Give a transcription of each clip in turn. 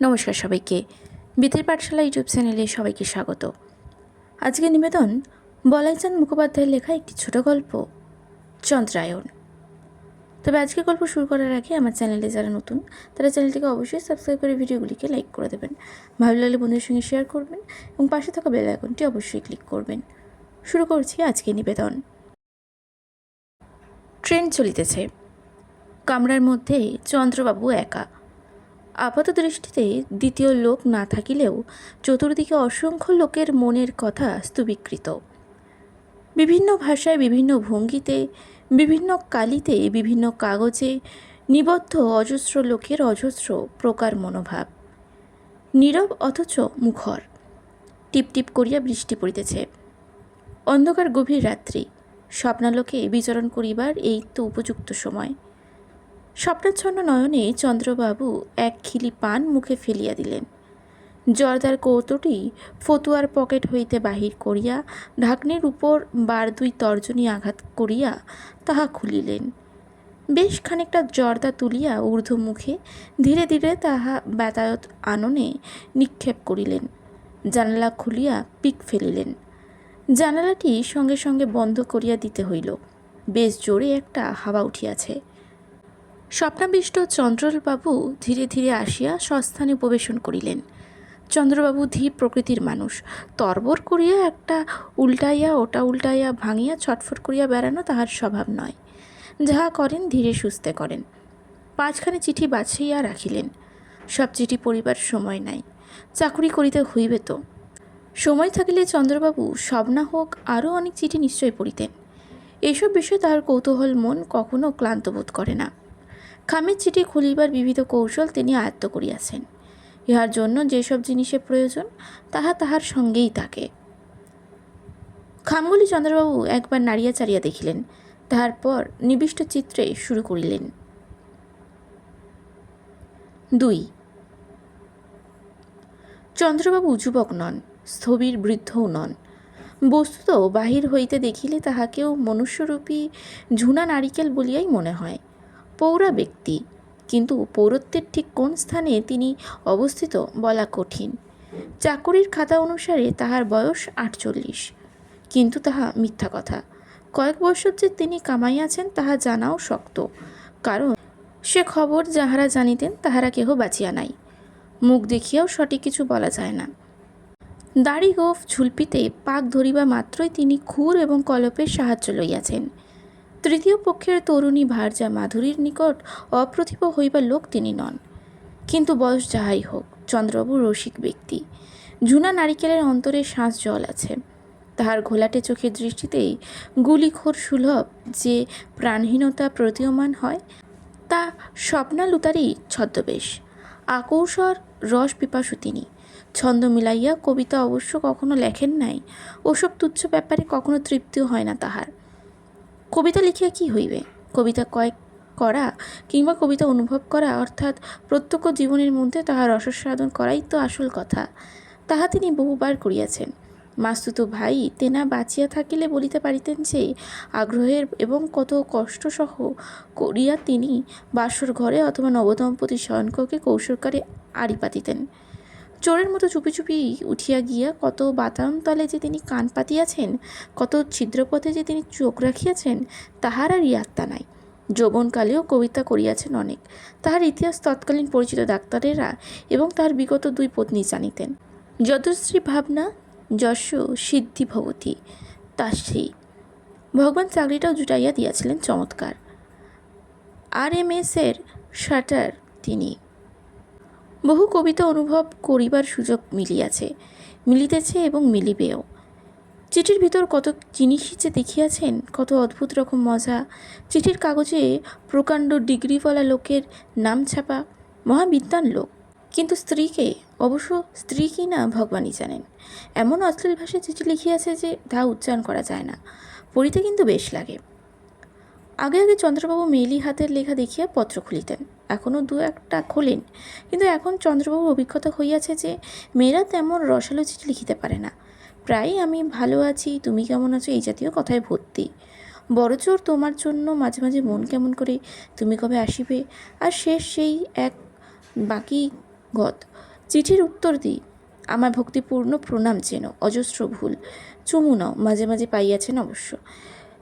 নমস্কার সবাইকে। বিথের পাঠশালা ইউটিউব চ্যানেলে সবাইকে স্বাগত। আজকে নিবেদন, বলাইচাঁদ মুখোপাধ্যায়ের লেখা একটি ছোট গল্প চন্দ্রায়ন তবে আজকে গল্প শুরু করার আগে আমার চ্যানেলে যারা নতুন, তারা চ্যানেলটিকে অবশ্যই সাবস্ক্রাইব করে ভিডিওগুলিকে লাইক করে দেবেন। ভালো লাগলে বন্ধুদের সঙ্গে শেয়ার করবেন এবং পাশে থাকা বেল আইকনটি অবশ্যই ক্লিক করবেন। শুরু করছি আজকে নিবেদন। ট্রেন চলিতেছে। কামরার মধ্যে চন্দ্রবাবু একা। আপাত দৃষ্টিতে দ্বিতীয় লোক না থাকিলেও চতুর্দিকে অসংখ্য লোকের মনের কথা স্তূপীকৃত। বিভিন্ন ভাষায় বিভিন্ন ভঙ্গিতে, বিভিন্ন কালিতে, বিভিন্ন কাগজে নিবদ্ধ অজস্র লোকের অজস্র প্রকার মনোভাব। নীরব অথচ মুখর। টিপ টিপ করিয়া বৃষ্টি পড়িতেছে। অন্ধকার গভীর রাত্রি। স্বপ্নালোকে বিচরণ করিবার এই তো উপযুক্ত সময়। স্বপ্নাচ্ছন্ন নয়নে চন্দ্রবাবু এক খিলি পান মুখে ফেলিয়া দিলেন। জর্দার কৌটোটি ফতুয়ার পকেট হইতে বাহির করিয়া ঢাকনির উপর বার দুই তর্জনী আঘাত করিয়া তাহা খুলিলেন। বেশ খানিকটা জর্দা তুলিয়া ঊর্ধ্বমুখে ধীরে ধীরে তাহা বাতায়ত আননে নিক্ষেপ করিলেন। জানালা খুলিয়া পিক ফেলিলেন। জানালাটি সঙ্গে সঙ্গে বন্ধ করিয়া দিতে হইল। বেশ জোরে একটা হাওয়া উঠিয়াছে। স্বপ্নাবিষ্ট চন্দ্রবাবু ধীরে ধীরে আসিয়া সস্থানে উপবেশন করিলেন। চন্দ্রবাবু ধীর প্রকৃতির মানুষ। তরবর করিয়া একটা উল্টাইয়া, ওটা উল্টাইয়া, ভাঙিয়া, ছটফট করিয়া বেড়ানো তাহার স্বভাব নয়। যাহা করেন, ধীরে সুস্থে করেন। পাঁচখানি চিঠি বাছাইয়া রাখিলেন। সব চিঠি পড়িবার সময় নাই। চাকুরি করিতে হইবে তো। সময় থাকিলে চন্দ্রবাবু সব না হোক আরও অনেক চিঠি নিশ্চয় পড়িতেন। এইসব বিষয়ে তাহার কৌতূহল মন কখনো ক্লান্ত বোধ করে না। খামের চিঠি খুলিবার বিবিধ কৌশল তিনি আয়ত্ত করিয়াছেন। ইহার জন্য যেসব জিনিসের প্রয়োজন, তাহা তাহার সঙ্গেই থাকে। খামগুলি চন্দ্রবাবু একবার নাড়িয়া চাড়িয়া দেখিলেন। তাহার পর নিবিষ্ট চিত্রে শুরু করিলেন। দুই। চন্দ্রবাবু যুবক নন, স্থবির বৃদ্ধও নন। বস্তুত বাহির হইতে দেখিলে তাহাকেও মনুষ্যরূপী ঝুনা নারিকেল বলিয়াই মনে হয়। পৌরা ব্যক্তি। কিন্তু পৌরত্বের ঠিক কোন স্থানে তিনি অবস্থিত বলা কঠিন। চাকুরির খাতা অনুসারে তাহার বয়স আটচল্লিশ। কিন্তু তাহা মিথ্যা কথা। কয়েক বছর যে তিনি কামাইয়াছেন তাহা জানাও শক্ত। কারণ সে খবর যাহারা জানিতেন তাহারা কেহ বাঁচিয়া নাই। মুখ দেখিয়াও সঠিক কিছু বলা যায় না। দাড়ি গোফ ঝুলপিতে পাক ধরিবা মাত্রই তিনি খুর এবং কলপের সাহায্য লইয়াছেন। তৃতীয় পক্ষের তরুণী ভার্যা মাধুরীর নিকট অপ্রতিভ হইবার লোক তিনি নন। কিন্তু বয়স যাহাই হোক, চন্দ্রবাবু রসিক ব্যক্তি। ঝুনা নারিকেলের অন্তরে শ্বাস জল আছে। তাহার ঘোলাটে চোখের দৃষ্টিতেই গুলিখোর সুলভ যে প্রাণহীনতা প্রতীয়মান হয়, তা স্বপ্নালুতারই ছদ্মবেশ। আকৌশর রস পিপাসু তিনি। ছন্দ মিলাইয়া কবিতা অবশ্য কখনো লেখেন নাই। ওসব তুচ্ছ ব্যাপারে কখনো তৃপ্তিও হয় না তাহার। কবিতা লিখিয়া কি হইবে? কবিতা কয়েক করা কিংবা কবিতা অনুভব করা অর্থাৎ প্রত্যক্ষ জীবনের মধ্যে তাহার রসস্বাদন করাই তো আসল কথা। তাহা তিনি বহুবার করিয়াছেন। মাস্তুত ভাই, তেনা বাঁচিয়া থাকিলে বলিতে পারিতেন যে, আগ্রহের এবং কত কষ্টসহ করিয়া তিনি বাসর ঘরে অথবা নবদম্পতি শয়নককে কৌশলকারে আড়ি পাতিতেন। চোরের মতো চুপি চুপি উঠিয়া গিয়া কত বাতায়ন তলে যে তিনি কান পাতিয়াছেন, কত ছিদ্রপথে যে তিনি চোখ রাখিয়াছেন, তাহার আর ইয়াত্তা নাই। যৌবনকালেও কবিতা করিয়াছেন অনেক। তাহার ইতিহাস তৎকালীন পরিচিত ডাক্তারেরা এবং তাহার বিগত দুই পত্নী জানিতেন। যদশ্রী ভাবনা, যশ সিদ্ধি ভবতী তাশ্রী ভগবান চাকরিটাও জুটাইয়া দিয়াছিলেন চমৎকার। আর এম এসের শাটার তিনি। বহু কবিতা অনুভব করিবার সুযোগ মিলিয়াছে, মিলিতেছে এবং মিলিবেও। চিঠির ভিতর কত জিনিসই যে দেখিয়াছেন, কত অদ্ভুত রকম মজা। চিঠির কাগজে প্রকাণ্ড ডিগ্রিওয়ালা লোকের নাম ছাপা মহাবিদ্যান লোক। কিন্তু স্ত্রীকে, অবশ্য স্ত্রী কি না ভগবানই জানেন। এমন অশ্লীল ভাষায় চিঠি লিখিয়াছে যে তা উচ্চারণ করা যায় না। পড়িতে কিন্তু বেশ লাগে। আগে আগে চন্দ্রবাবু মেইলি হাতের লেখা দেখিয়া পত্র খুলিতেন। এখনও দু একটা খোলেন। কিন্তু এখন চন্দ্রবাবুর অভিজ্ঞতা হইয়াছে যে, মেয়েরা তেমন রসালো চিঠি লিখিতে পারে না। প্রায়ই আমি, ভালো আছি, তুমি কেমন আছো? এই জাতীয় কথায় ভর্তি। বড়জোর তোমার জন্য মাঝে মাঝে মন কেমন করে, তুমি কবে আসিবে? আর শেষ সেই এক বাকি গত। চিঠির উত্তর দিই, আমার ভক্তিপূর্ণ প্রণাম চেন, অজস্র ভুল। চুমু নাও, মাঝে মাঝে পাইয়াছেন অবশ্য।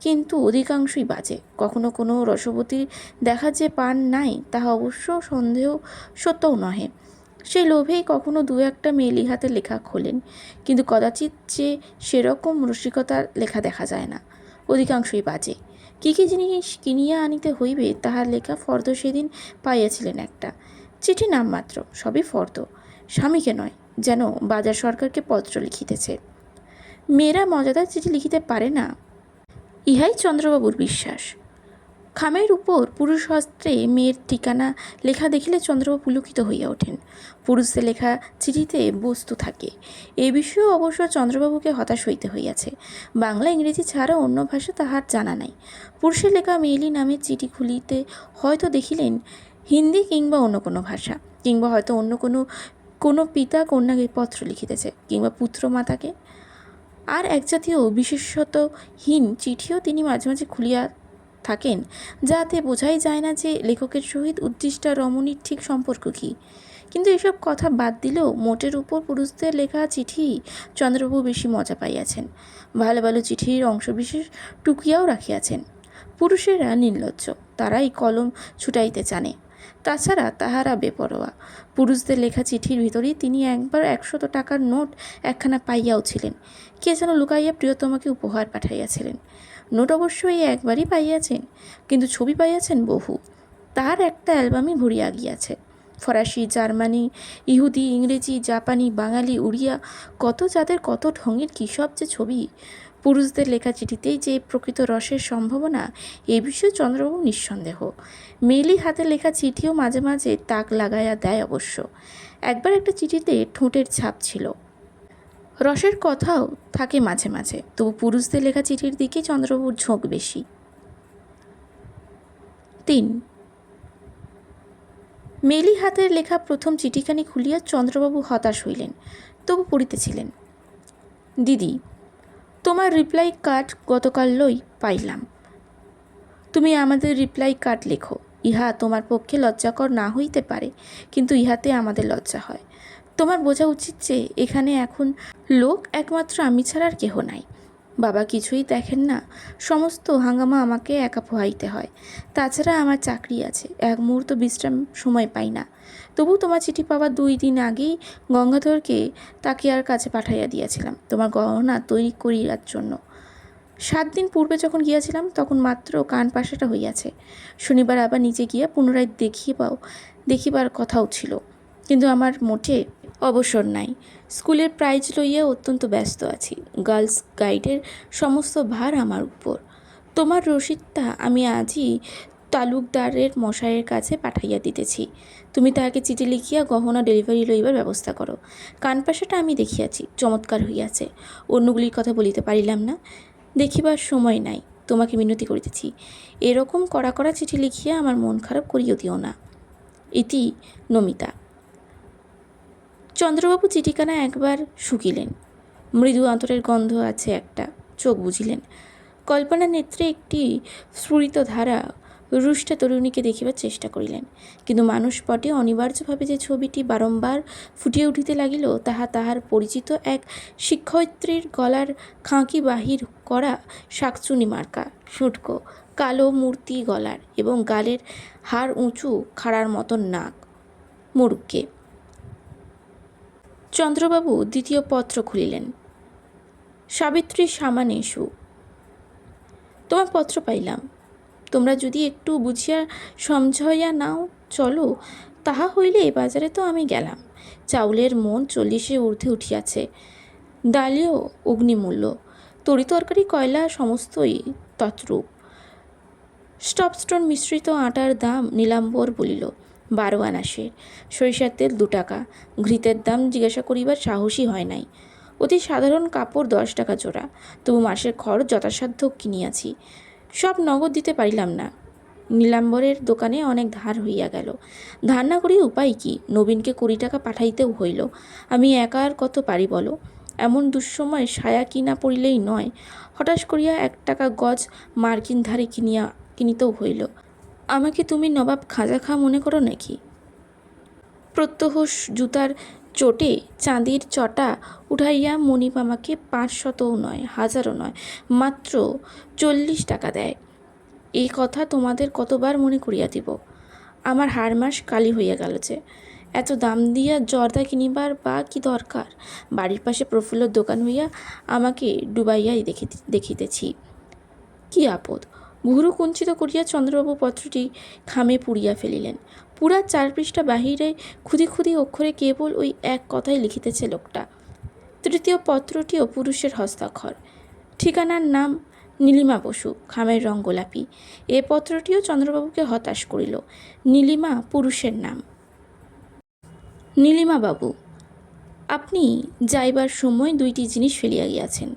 কিন্তু অধিকাংশই বাজে। কখনো কোনো রসবতী দেখা যে পান নাই, তাহা অবশ্য সন্দেহ সত্যও নহে। সেই লোভেই কখনো দু একটা মেলি হাতে লেখা খোলেন, কিন্তু কদাচিৎ যে সেরকম রসিকতার লেখা দেখা যায় না। অধিকাংশই বাজে। কী কী জিনিস কিনিয়া আনিতে হইবে, তাহার লেখা ফর্দ সেদিন পাইয়াছিলেন একটা। চিঠি নামমাত্র সবই ফর্দ। স্বামীকে নয়, যেন বাজার সরকারকে পত্র লিখিতেছে। মেয়েরা মজাদার চিঠি লিখিতে পারে না। ইহাই চন্দ্রবাবুর বিশ্বাস। খামের উপর পুরুষ হস্তে মেয়ের ঠিকানা লেখা দেখিলে চন্দ্রবাবু পুলকিত হইয়া ওঠেন। পুরুষদের লেখা চিঠিতে বস্তু থাকে। এ বিষয়েও অবশ্য চন্দ্রবাবুকে হতাশ হইতে হইয়াছে। বাংলা, ইংরেজি ছাড়া অন্য ভাষা তাহার জানা নাই। পুরুষের লেখা মেয়েলি নামের চিঠি খুলিতে হয়তো দেখিলেন হিন্দি কিংবা অন্য কোনো ভাষা, কিংবা হয়তো অন্য কোনো কোনো পিতা কন্যাকে পত্র লিখিতেছে, কিংবা পুত্র মাতাকে আর এক জাতীয় বিশেষতহীন চিঠিও তিনি মাঝে মাঝে খুলিয়া থাকেন, যাতে বোঝাই যায় না যে লেখকের সহিত উদ্দিষ্টা রমণীর ঠিক সম্পর্ক কী। কিন্তু এসব কথা বাদ দিলেও মোটের উপর পুরুষদের লেখা চিঠি চন্দ্রবাবু বেশি মজা পাইয়াছেন। ভালো ভালো চিঠির অংশবিশেষ টুকিয়াও রাখিয়াছেন। পুরুষেরা নির্লজ্জ, তারাই কলম ছুটাইতে জানে। তাছাড়া তাহারা বেপরোয়া। পুরুষদের লেখা চিঠির ভিতরেই তিনি একবার একশত টাকার নোট একখানা পাইয়াও ছিলেন। কে যেন লুকাইয়া প্রিয়তমাকে উপহার পাঠাইয়াছিলেন। নোট অবশ্য এই একবারই পাইয়াছেন, কিন্তু ছবি পাইয়াছেন বহু। তার একটা অ্যালবামই ভরিয়া গিয়াছে। ফরাসি, জার্মানি, ইহুদি, ইংরেজি, জাপানি, বাঙালি, উড়িয়া, কত যাদের কত ঢঙের, কী সব যে ছবি? পুরুষদের লেখা চিঠিতেই যে প্রকৃত রসের সম্ভাবনা, এ বিষয়ে চন্দ্রবাবু নিঃসন্দেহ। মেলি হাতে লেখা চিঠিও মাঝে মাঝে তাক লাগাইয়া দেয় অবশ্য। একবার একটা চিঠিতে ঠোঁটের ছাপ ছিল। রসের কথাও থাকে মাঝে মাঝে, তবু পুরুষদের লেখা চিঠির দিকে চন্দ্রবাবুর ঝোঁক বেশি। তিন মেলি হাতের লেখা প্রথম চিঠিখানি খুলিয়া চন্দ্রবাবু হতাশ হইলেন, তবু পড়িতেছিলেন। দিদি, তোমার রিপ্লাই কার্ড গতকাল লই পাইলাম। তুমি আমাদের রিপ্লাই কার্ড লেখো, ইহা তোমার পক্ষে লজ্জাকর না হইতে পারে, কিন্তু ইহাতে আমাদের লজ্জা হয়। তোমার বোঝা উচিত যে, এখানে এখন লোক একমাত্র আমি ছাড়া আর কেহ নাই। বাবা কিছুই দেখেন না। সমস্ত হাঙ্গামা আমাকে একা পোহাইতে হয়। তাছাড়া আমার চাকরি আছে। এক মুহূর্ত বিশ্রাম সময় পাই না। তবু তোমার চিঠি পাওয়ার দুই দিন আগেই গঙ্গাধরকে তাকে আর কাছে পাঠাইয়া দিয়েছিলাম। তোমার গহনা তৈরি করিয়ার জন্য। সাত দিন পূর্বে যখন গিয়াছিলাম, তখন মাত্র কান পাশাটা হইয়াছে। শনিবার আবার নিচে গিয়া পুনরায় দেখিবাও দেখিবার কথাও ছিল। কিন্তু আমার মোটে অবসর নাই। স্কুলের প্রাইজ লইয়া অত্যন্ত ব্যস্ত আছি। গার্লস গাইডের সমস্ত ভার আমার উপর। তোমার রসিদটা আমি আজই তালুকদারের মশাইয়ের কাছে পাঠাইয়া দিতেছি। তুমি তাহাকে চিঠি লিখিয়া গহনা ডেলিভারি লইবার ব্যবস্থা করো। কানপাশাটা আমি দেখিয়াছি, চমৎকার হইয়াছে। অন্যগুলির কথা বলিতে পারিলাম না। দেখিবার সময় নাই, তোমাকে মিনতি করিতেছি। এরকম কড়া কড়া চিঠি লিখিয়া আমার মন খারাপ করিও দিও না। ইতি নমিতা। চন্দ্রবাবু চিঠিখানা একবার শুকিলেন। মৃদু আঁতরের গন্ধ আছে একটা, চোখ বুঝিলেন। কল্পনা নেত্রে একটি স্ফুরিত ধারা রুষ্ট তরুণীকে দেখিবার চেষ্টা করিলেন। কিন্তু মানুষ পটে অনিবার্যভাবে যে ছবিটি বারংবার ফুটিয়ে উঠিতে লাগিল, তাহা তাহার পরিচিত এক শিক্ষয়িত্রীর গলার খাঁকি বাহির করা শাকচুনি মার্কা শুটকো কালো মূর্তি গলার এবং গালের হাড় উঁচু, খাড়ার মতন নাক মুরুক্কে চন্দ্রবাবু দ্বিতীয় পত্র খুলিলেন। সাবিত্রী সামানে এসু তোমার পত্র পাইলাম। তোমরা যদি একটু বুঝিয়া সমঝাইয়া নাও, চলো, তাহা হইলে বাজারে তো আমি গেলাম। চাউলের মন চল্লিশে ঊর্ধ্বে উঠিয়াছে। ডালিও অগ্নিমূল্য। তরি তরকারি, কয়লা সমস্তই তদ্রূপ স্টপস্টোন মিশ্রিত আটার দাম নীলাম্বর বলিল। বারো আনাসের সরিষার তেল দু টাকা। ঘৃতের দাম জিজ্ঞাসা করিবার সাহসই হয় নাই। অতি সাধারণ কাপড় দশ টাকা জোড়া। তবু মাসের খরচ যথাসাধ্য কিনিয়াছি। সব নগদ দিতে পারিলাম না। নীলাম্বরের দোকানে অনেক ধার হইয়া গেল। ধার না করি উপায় কি? নবীনকে কুড়ি টাকা পাঠাইতেও হইল। আমি একা আর কত পারি বলো? এমন দুঃসময় সায়া কিনা পড়িলেই নয়। হঠাৎ করিয়া এক টাকা গজ মার্কিন ধারে কিনিয়া কিনিতেও হইল। আমাকে তুমি নবাব খাজা খা মনে করো নাকি? প্রত্যহ জুতার চোটে চাঁদির চটা উঠাইয়া মণিপ আমাকে পাঁচশতও নয়, হাজারও নয়, মাত্র চল্লিশ টাকা দেয়। এই কথা তোমাদের কতবার মনে করিয়া দিব। আমার হাড় মাস কালি হইয়া গেল যে। এত দাম দিয়া জর্দা কিনিবার বা কি দরকার? বাড়ির পাশে প্রফুল্লর দোকান হইয়া আমাকে ডুবাইয়াই দেখিতে দেখিতেছি। কি আপদ? ভুরু কুঞ্চিত করিয়া চন্দ্রবাবু পত্রটি খামে পুড়িয়া ফেলিলেন। পুরা চার পৃষ্ঠা বাহিরে খুদি খুদি অক্ষরে কেবল ওই এক কথাই লিখিতেছে লোকটা। তৃতীয় পত্রটিও পুরুষের হস্তাক্ষর। ঠিকানার নাম নীলিমা বসু, খামের রং গোলাপি। এ পত্রটিও চন্দ্রবাবুকে হতাশ করিল। নীলিমা পুরুষের নাম। নীলিমা বাবু, আপনি যাইবার সময় দুইটি জিনিস ফেলিয়া গিয়াছেন।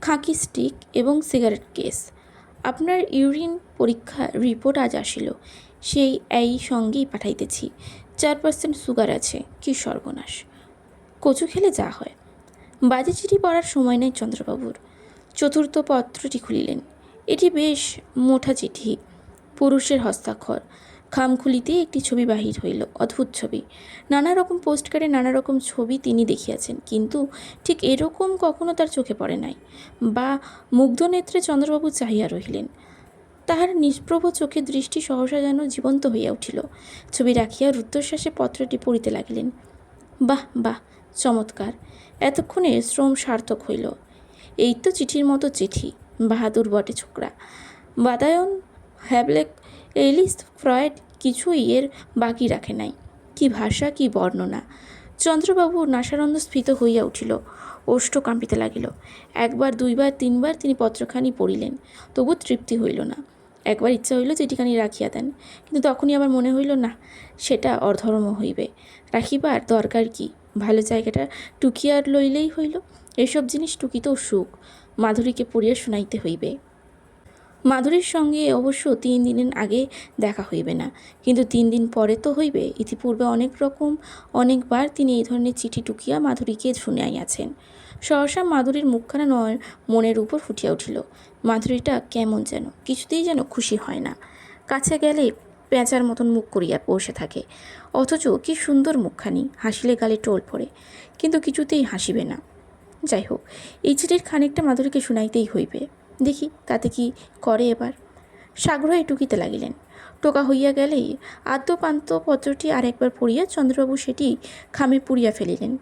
খাঁকি স্টিক এবং সিগারেট কেস। আপনার ইউরিন পরীক্ষা রিপোর্ট আজ আসিল। সেই এই সঙ্গেই পাঠাইতেছি। চার পার্সেন্ট সুগার আছে, কি সর্বনাশ। কচু খেলে যা হয়। বাজে চিঠি পড়ার সময় নেই চন্দ্রবাবুর। চতুর্থ পত্রটি খুলিলেন। এটি বেশ মোটা চিঠি। পুরুষের হস্তাক্ষর। খাম খুলিতে একটি ছবি বাহির হইল, অদ্ভুত ছবি। নানা রকম পোস্টকার্ডে নানা রকম ছবি তিনি দেখিয়াছেন, কিন্তু ঠিক এরকম কখনো তার চোখে পড়ে নাই। বা মুগ্ধ নেত্রে চন্দ্রবাবু চাহিয়া রহিলেন। তাহার নিষ্প্রভ চোখে দৃষ্টি সহসা যেন জীবন্ত হইয়া উঠিল। ছবি রাখিয়া রুদ্ধশ্বাসে পত্রটি পড়িতে লাগিলেন। বাহ বাহ, চমৎকার, এতক্ষণে শ্রম সার্থক হইল। এই তো চিঠির মতো চিঠি, বাহাদুর বটে ছোকরা। বাদায়ন, হ্যাবলেক এলিস ফ্রয়েড কিছুই এর বাকি রাখে নাই। কি ভাষা, কি বর্ণনা। চন্দ্রবাবু নাসারন্ধ স্ফীত হইয়া উঠিল, ওষ্ঠ কাঁপিতে লাগিল। একবার, দুইবার, তিনবার তিনি পত্রখানি পড়িলেন, তবু তৃপ্তি হইল না। একবার ইচ্ছা হইল চিঠিখানি রাখিয়া দেন, কিন্তু তখনই আবার মনে হইল, না, সেটা অধর্ম হইবে। রাখিবার দরকার কি? ভালো জায়গাটা টুকিয়া লইলেই হইল। এসব জিনিস টুকিতেও সুখ। মাধুরীকে পড়িয়া শুনাইতে হইবে। মাধুরীর সঙ্গে অবশ্য তিন দিনের আগে দেখা হইবে না। কিন্তু তিন দিন পরে তো হইবে। ইতিপূর্বে অনেক রকম, অনেকবার তিনি এই ধরনের চিঠি টুকিয়া মাধুরীকে শুনাইয়াছেন সহসা মাধুরীর মুখখানা নয়, মনের উপর ফুটিয়া উঠিল। মাধুরীটা কেমন যেন, কিছুতেই যেন খুশি হয় না। কাছে গেলে পেঁচার মতন মুখ করিয়া বসে থাকে। অথচ কি সুন্দর মুখখানি, হাসিলে গালে টোল পড়ে। কিন্তু কিছুতেই হাসিবে না। যাই হোক এই চিঠির খানিকটা মাধুরীকে শুনাইতেই হইবে। দেখি তাতে কি করে এবার। সাগ্রহে টুকিতে লাগিলেন। টোকা হইয়া গেলেই আদ্যপান্ত পত্রটি আর একবার পড়িয়া চন্দ্রবাবু সেটি খামে পুড়িয়া ফেলিলেন।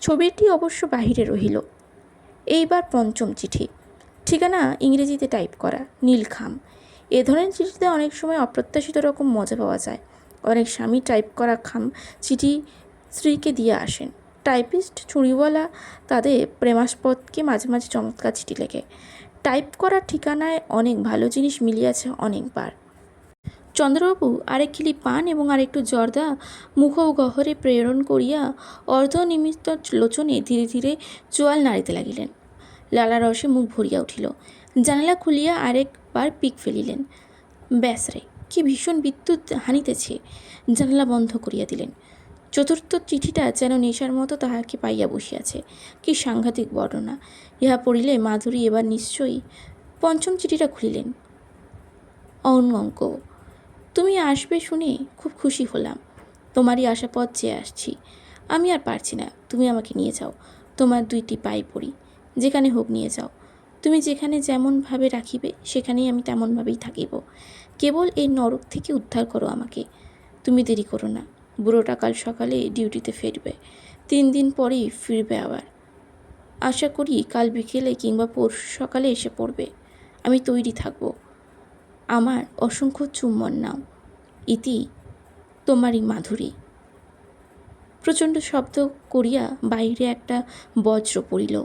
ছবিটি অবশ্য বাহিরে রহিল। এইবার পঞ্চম চিঠি। ঠিকানা ইংরেজিতে টাইপ করা, নীলখাম। এ ধরনের চিঠিতে অনেক সময় অপ্রত্যাশিত রকম মজা পাওয়া যায়। অনেক স্বামী টাইপ করা খাম চিঠি স্ত্রীকে দিয়ে আসেন। টাইপিস্ট চুড়িওয়ালা তাদের প্রেমাস্পদকে মাঝে মাঝে চমৎকার চিঠি লেখে। টাইপ করার ঠিকানায় অনেক ভালো জিনিস মিলিয়াছে অনেকবার। চন্দ্রবাবু আরেক খিলি পান এবং আরেকটু জর্দা মুখ গহরে প্রেরণ করিয়া অর্ধনিমিত্ত লোচনে ধীরে ধীরে চোয়াল নাড়িতে লাগিলেন। লালা রসে মুখ ভরিয়া উঠিল। জানালা খুলিয়া আরেকবার পিক ফেলিলেন। ব্যাস রে, কি ভীষণ বিদ্যুৎ হানিতেছে। জানালা বন্ধ করিয়া দিলেন। চতুর্থ চিঠিটা যেন নেশার মতো তাহাকে পাইয়া বসিয়াছে। কি সাংঘাতিক বর্ণনা। ইহা পড়িলে মাধুরী এবার নিশ্চয়ই পঞ্চম চিঠিটা খুলিলেন। অঙ্ক, তুমি আসবে শুনে খুব খুশি হলাম। তোমারই আশাপথ চেয়ে আসছি। আমি আর পারছি না, তুমি আমাকে নিয়ে যাও। তোমার দুইটি পাই পড়ি, যেখানে হোক নিয়ে যাও। তুমি যেখানে যেমনভাবে রাখিবে, সেখানেই আমি তেমনভাবেই থাকিব। কেবল এই নরক থেকে উদ্ধার করো আমাকে। তুমি দেরি করো না। বুড়োটা কাল সকালে ডিউটিতে ফিরবে। তিন দিন পরেই ফিরবে আবার। আশা করি কাল বিকেলে কিংবা পরশু সকালে এসে পড়বে। আমি তৈরি থাকব। আমার অসংখ্য চুম্বন নাও। ইতি, তোমারই মাধুরী। প্রচণ্ড শব্দ করিয়া বাইরে একটা বজ্র পড়িল।